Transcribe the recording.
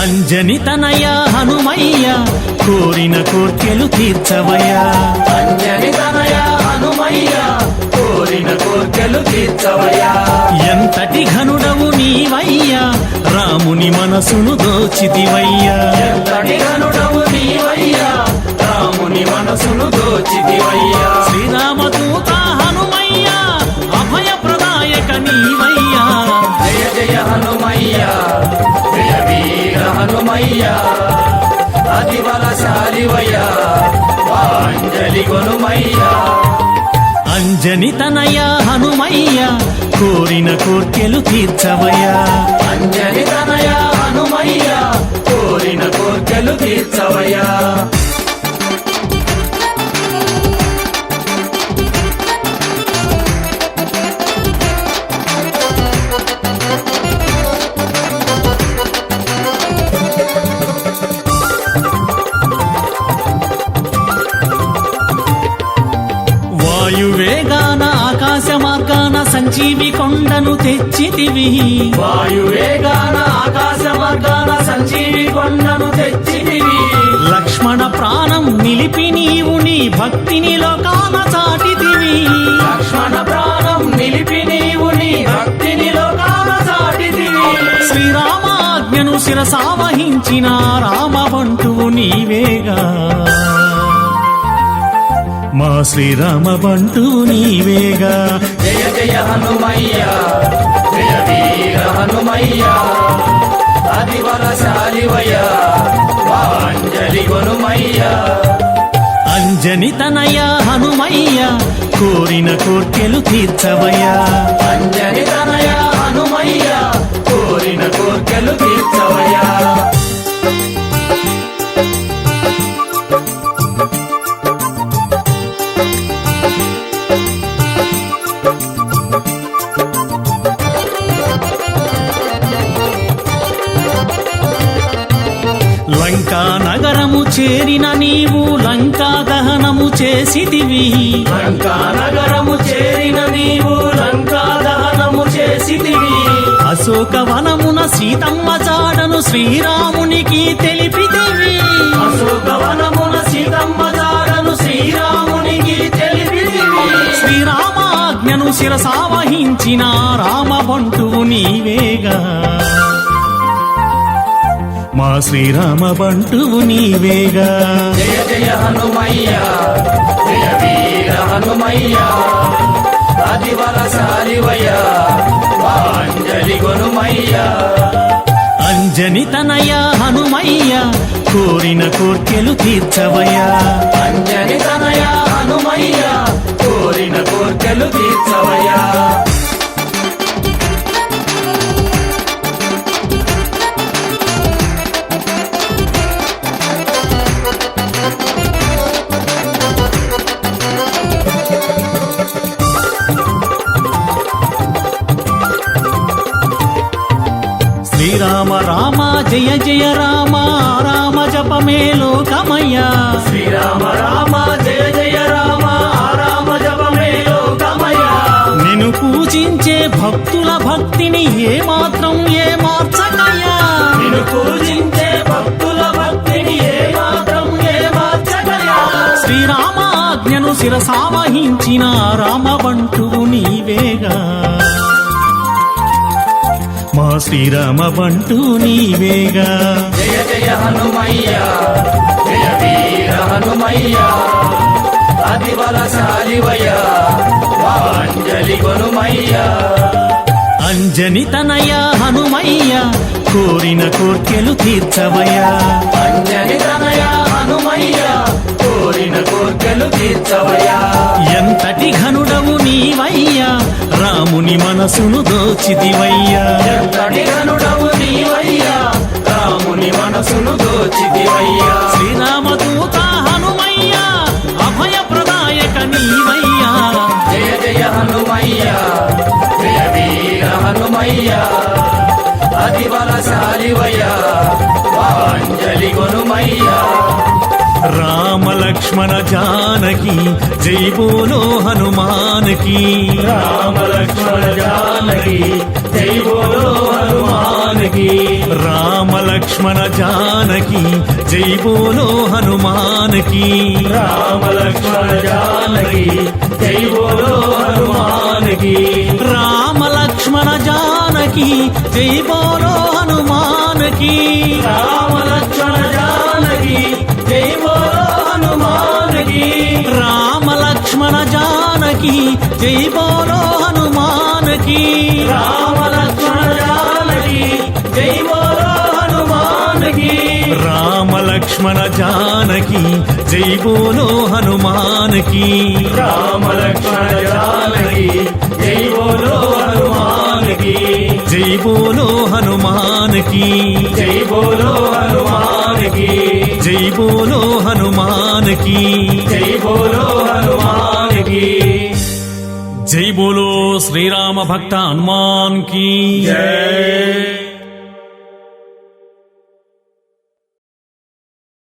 అంజని తనయ హనుమయ్య కోరిన కోర్కెలు తీర్చవయ్యా. అంజని తనయ హనుమయ్య కోరిన కోర్కెలు తీర్చవయ్యా. మనసును దోచితివయ్యా. రాముని మనసును దోచితివయ్యా శ్రీరామ దూత హనుమయ్యా అభయ ప్రదాయక నీవయ్యా. జయ జయ హనుమయ్యా జయ వీర హనుమయ్యా అతి బలశాలివయ్యా వాంజలి గొనుమయ్యా అంజని తనయ హనుమయ్య కోరిన కోర్కెలు తీర్చవయ్యా. అంజని వాయువేగాన ఆకాశ మార్గాన సంజీవి కొండను తెచ్చితివి. వాయువేగాన ఆకాశ మార్గాన సంజీవి కొండను తెచ్చితివి. లక్ష్మణ ప్రాణం నిలిపి నీవు నీ భక్తిని లోకాన చాటితివి. లక్ష్మణ ప్రాణం నిలిపి నీవు నీ భక్తిని లోకాన చాటితివి. శ్రీరామాజ్ఞను శిరసావహించిన రామ బంటువు నీవేగా. మా శ్రీరామ బంటువు నీవేగా. జయ జయ హనుమయ్య జయ వీర హనుమయ్య గొనుమయ్య అంజని తనయ హనుమయ్య కోరిన కోర్కెలు తీర్చవయ్యా. చేరిన నీవు లంకా దహనము చేసితివి. లంకా నగరము చేరిన నీవు లంకా దహనము చేసితివి. అశోక వనమున సీతమ్మ జాడను శ్రీరామునికి తెలిపితివి. అశోకవనమున సీతమ్మ జాడను శ్రీరామునికి తెలిపితివి. శ్రీరామాజ్ఞను శిరసావహించిన రామ బంటువు నీవేగా. మా శ్రీరామ బంటువు నీవేగా. జయ జయ హనుమయ్య జయ వీర హనుమయ్య అదివల బలశాలివయ్య వాంజలి గొనుమయ్య అంజని తనయ హనుమయ్య కోరిన కోర్కెలు తీర్చవయ్యా. అంజని తనయ శ్రీరామ రామ జయ జయ రామ రామ జపమే లోకమయ్యా. శ్రీరామ రామ జయ జయ రామ రామ జపమే లోకమయ్య. నిన్ను పూజించే భక్తుల భక్తిని ఏ మాత్రం ఏ మార్చకయ్యా నిన్ను పూజించే భక్తుల భక్తిని ఏ మాత్రం ఏ మార్చగలయా శ్రీరామాజ్ఞను శిరసావహించిన రామ బంటువు శ్రీరామ బంటు నీవేగా. జయ జయ హనుమయ్య జయ వీర హనుమయ్య అతి బలశాలివయ్య వాంజలి గొనుమయ్య అంజని తనయ హనుమయ్య కోరిన కోర్కెలు తీర్చవయ్యా. అంజని తనయ హనుమయ్య కోరిన కోర్కెలు తీర్చవయ్యా. ఎంతటి ఘనుడవు నీవయ్యా. రాముని మనసును నీవయ్యా రాముని మనసును దోచితివయ్యా శ్రీరామదూత హనుమయ్య అభయ ప్రదాయక నీవయ్యా. జయ జయ హనుమయ్య జయ వీర హనుమయ్య. అతి బలశాలివయ్య కొనుమయ్యా. రామ లక్ష్మణ జానకి జై బోలో హనుమానికి. రామ లక్ష్మణ జానకి జై బోలో హనుమానికి. రామ లక్ష్మణ జానకి జై బోలో హనుమానికి. రామ లక్ష్మణ జానకి జై బోలో హనుమానికి. రామ లక్ష్మణ జానకి జై బోలో హనుమానికి. రామ జై బోలో హనుమానికి. రామ లక్ష్మణ జానకి జై బోలో హనుమానికి. రామ లక్ష్మణ జానకి జై బోలో హనుమానికి. రామ లక్ష్మణ జానకి జై బోలో హనుమానికి. జై బోలో హనుమానికి. జై బోలో హనుమానికి. జై బోలో హనుమానికి. జై బోలో जय बोलो श्री राम भक्त हनुमान की जय।